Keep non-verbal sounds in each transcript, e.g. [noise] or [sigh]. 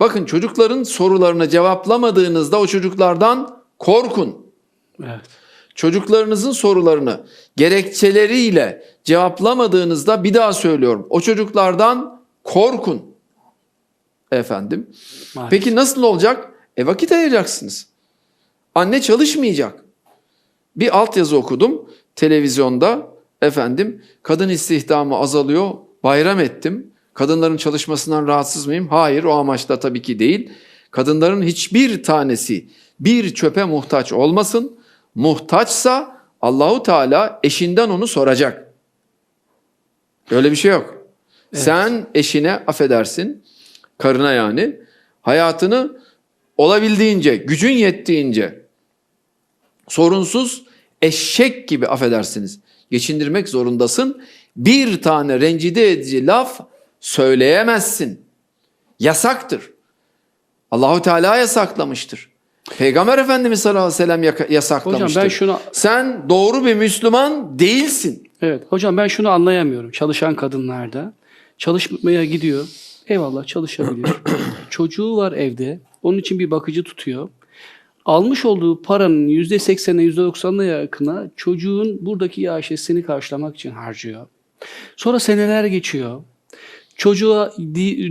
Bakın çocukların sorularını cevaplamadığınızda o çocuklardan korkun. Evet. Çocuklarınızın sorularını gerekçeleriyle cevaplamadığınızda bir daha söylüyorum. O çocuklardan korkun. Efendim. Maalesef. Peki nasıl olacak? E vakit ayıracaksınız. Anne çalışmayacak. Bir altyazı okudum televizyonda. Efendim kadın istihdamı azalıyor. Bayram ettim. Kadınların çalışmasından rahatsız mıyım? Hayır o amaçla tabii ki değil. Kadınların hiçbir tanesi bir çöpe muhtaç olmasın. Muhtaçsa Allahu Teala eşinden onu soracak. Öyle bir şey yok. Sen eşine affedersin, karına yani hayatını olabildiğince, gücün yettiğince sorunsuz eşek gibi affedersiniz geçindirmek zorundasın. Bir tane rencide edici laf söyleyemezsin. Yasaktır. Allahu Teala yasaklamıştır. Peygamber Efendimiz sallallahu aleyhi ve sellem yasaklamıştır. Hocam ben şunu Sen doğru bir Müslüman değilsin. evet hocam ben şunu anlayamıyorum. Çalışan kadınlarda çalışmaya gidiyor. Eyvallah çalışabiliyor. [clears throat] Çocuğu var evde. Onun için bir bakıcı tutuyor. Almış olduğu paranın %80'ine %90'ına yakına çocuğun buradaki yaşesini karşılamak için harcıyor. Sonra seneler geçiyor. Çocuğa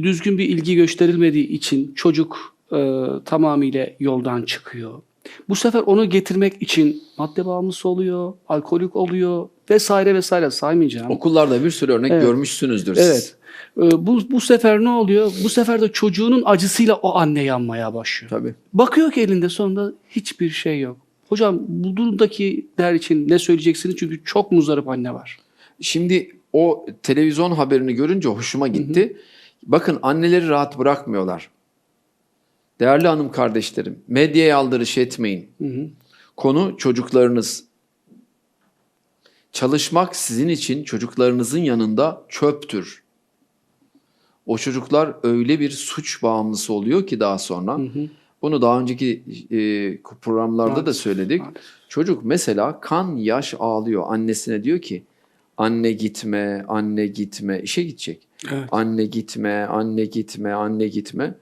düzgün bir ilgi gösterilmediği için çocuk e, tamamıyla yoldan çıkıyor. Bu sefer onu getirmek için madde bağımlısı oluyor, alkolik oluyor vesaire vesaire saymayacağım. Okullarda bir sürü örnek Evet. görmüşsünüzdür siz. Evet. E, bu, bu sefer ne oluyor? Bu sefer de çocuğunun acısıyla o anne yanmaya başlıyor. Tabii. Bakıyor ki elinde sonunda hiçbir şey yok. Hocam bu durumdakiler için ne söyleyeceksiniz? Çünkü çok muzdarip anne var. Şimdi o televizyon haberini görünce hoşuma gitti. Bakın anneleri rahat bırakmıyorlar. Değerli hanım kardeşlerim, medyaya aldırış etmeyin. Hı hı. Konu çocuklarınız. Çalışmak sizin için çocuklarınızın yanında çöptür. O çocuklar öyle bir suç bağımlısı oluyor ki daha sonra. Bunu daha önceki e, programlarda da Maalesef, söyledik. maalesef. Çocuk mesela kan yaş ağlıyor. Annesine diyor ki anne gitme, anne gitme. işe gidecek. Evet. Anne gitme, anne gitme, anne gitme.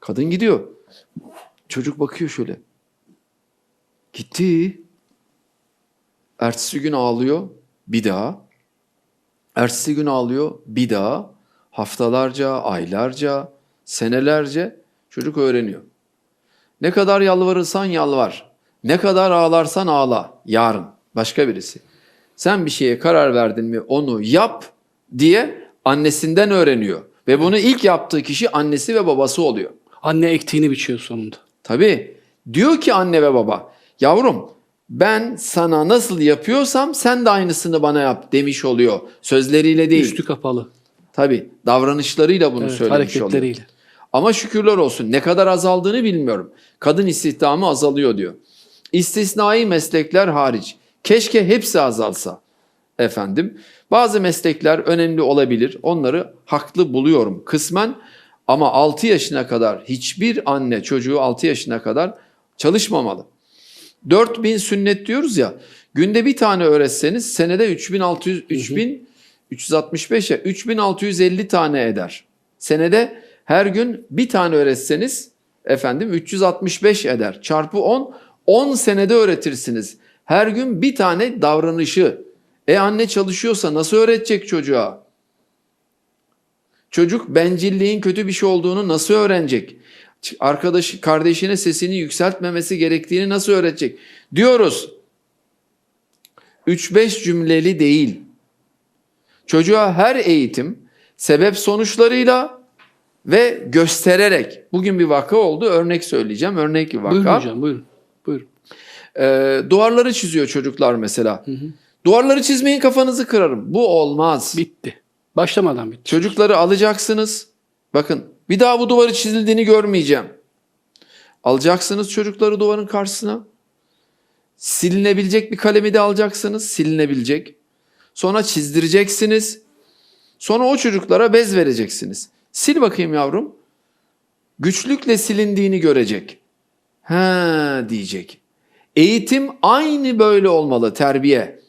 Kadın gidiyor. Çocuk bakıyor şöyle. Gitti. Ertesi gün ağlıyor. Bir daha. Ertesi gün ağlıyor. Bir daha. Haftalarca, aylarca, senelerce çocuk öğreniyor. Ne kadar yalvarırsan yalvar. Ne kadar ağlarsan ağla. Yarın başka birisi. Sen bir şeye karar verdin mi onu yap diye annesinden öğreniyor. Ve bunu ilk yaptığı kişi annesi ve babası oluyor. Anne ektiğini biçiyor sonunda. Tabii diyor ki anne ve baba yavrum ben sana nasıl yapıyorsam sen de aynısını bana yap demiş oluyor. Sözleriyle değil. Üstü kapalı. Tabii davranışlarıyla bunu Evet, söylemiş oluyor. hareketleriyle. Ama şükürler olsun ne kadar azaldığını bilmiyorum. Kadın istihdamı azalıyor diyor. İstisnai meslekler hariç. Keşke hepsi azalsa. Efendim bazı meslekler önemli olabilir. Onları haklı buluyorum kısmen. Ama 6 yaşına kadar hiçbir anne çocuğu 6 yaşına kadar çalışmamalı. 4000 sünnet diyoruz ya. Günde bir tane öğretseniz senede 3600 3365 ya 3650 tane eder. Senede her gün bir tane öğretseniz efendim 365 eder. Çarpı 10 10 senede öğretirsiniz. Her gün bir tane davranışı. E anne çalışıyorsa nasıl öğretecek çocuğa? Çocuk bencilliğin kötü bir şey olduğunu nasıl öğrenecek? Arkadaş kardeşine sesini yükseltmemesi gerektiğini nasıl öğretecek? Diyoruz. 3-5 cümleli değil. Çocuğa her eğitim sebep sonuçlarıyla ve göstererek. Bugün bir vaka oldu. Örnek söyleyeceğim. Örnek bir vaka. Buyurun hocam buyurun. Buyurun. Ee, duvarları çiziyor çocuklar mesela. Duvarları çizmeyin kafanızı kırarım. Bu olmaz. Bitti. Başlamadan bitti. Çocukları alacaksınız. Bakın bir daha bu duvarı çizildiğini görmeyeceğim. Alacaksınız çocukları duvarın karşısına. Silinebilecek bir kalemi de alacaksınız. Silinebilecek. Sonra çizdireceksiniz. Sonra o çocuklara bez vereceksiniz. Sil bakayım yavrum. Güçlükle silindiğini görecek. Ha diyecek. Eğitim aynı böyle olmalı terbiye.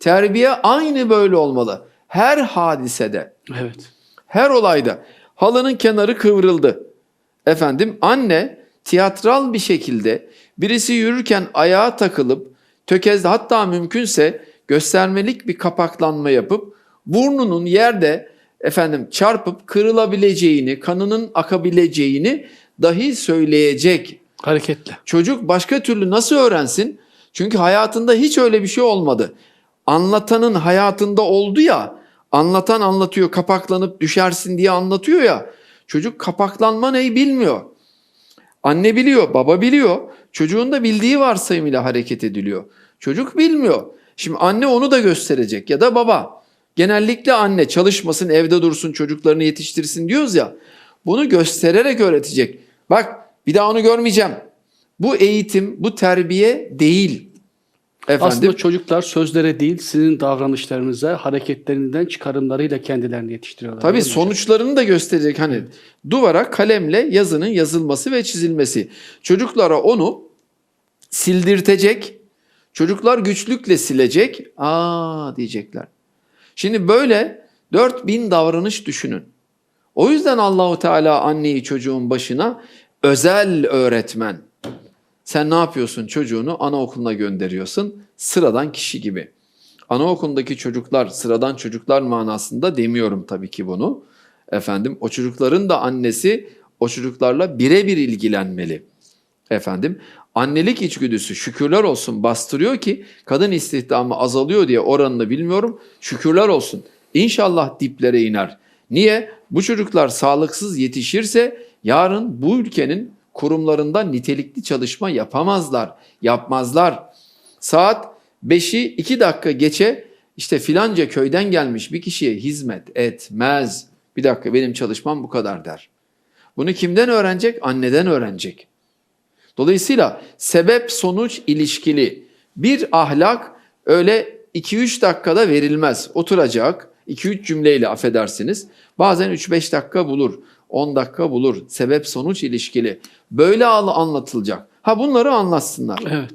Terbiye aynı böyle olmalı. Her hadisede. Evet. Her olayda halının kenarı kıvrıldı. efendim anne tiyatral bir şekilde birisi yürürken ayağa takılıp tökezle hatta mümkünse göstermelik bir kapaklanma yapıp burnunun yerde efendim çarpıp kırılabileceğini, kanının akabileceğini dahi söyleyecek Hareketle. Çocuk başka türlü nasıl öğrensin? Çünkü hayatında hiç öyle bir şey olmadı. Anlatanın hayatında oldu ya, anlatan anlatıyor, kapaklanıp düşersin diye anlatıyor ya. Çocuk kapaklanma neyi bilmiyor. Anne biliyor, baba biliyor. Çocuğun da bildiği varsayımıyla hareket ediliyor. Çocuk bilmiyor. Şimdi anne onu da gösterecek ya da baba. Genellikle anne çalışmasın, evde dursun, çocuklarını yetiştirsin diyoruz ya. Bunu göstererek öğretecek. Bak bir daha onu görmeyeceğim. Bu eğitim, bu terbiye değil. Efendim, Aslında çocuklar sözlere değil sizin davranışlarınıza, hareketlerinden çıkarımlarıyla kendilerini yetiştiriyorlar. tabii hocam? sonuçlarını da gösterecek. Hani duvara kalemle yazının yazılması ve çizilmesi. Çocuklara onu sildirtecek. Çocuklar güçlükle silecek. Aa diyecekler. Şimdi böyle 4000 davranış düşünün. O yüzden Allahu Teala anneyi çocuğun başına özel öğretmen. Sen ne yapıyorsun çocuğunu anaokuluna gönderiyorsun sıradan kişi gibi. Anaokulundaki çocuklar sıradan çocuklar manasında demiyorum tabii ki bunu. Efendim o çocukların da annesi o çocuklarla birebir ilgilenmeli. Efendim annelik içgüdüsü şükürler olsun bastırıyor ki kadın istihdamı azalıyor diye oranını bilmiyorum. Şükürler olsun. İnşallah diplere iner. Niye? Bu çocuklar sağlıksız yetişirse yarın bu ülkenin kurumlarında nitelikli çalışma yapamazlar, yapmazlar. Saat 5'i 2 dakika geçe işte filanca köyden gelmiş bir kişiye hizmet etmez. Bir dakika benim çalışmam bu kadar der. Bunu kimden öğrenecek? Anneden öğrenecek. Dolayısıyla sebep sonuç ilişkili bir ahlak öyle 2-3 dakikada verilmez. Oturacak 2-3 cümleyle affedersiniz. Bazen 3-5 dakika bulur. 10 dakika bulur. Sebep sonuç ilişkili. Böyle anlatılacak. Ha bunları anlatsınlar. Evet.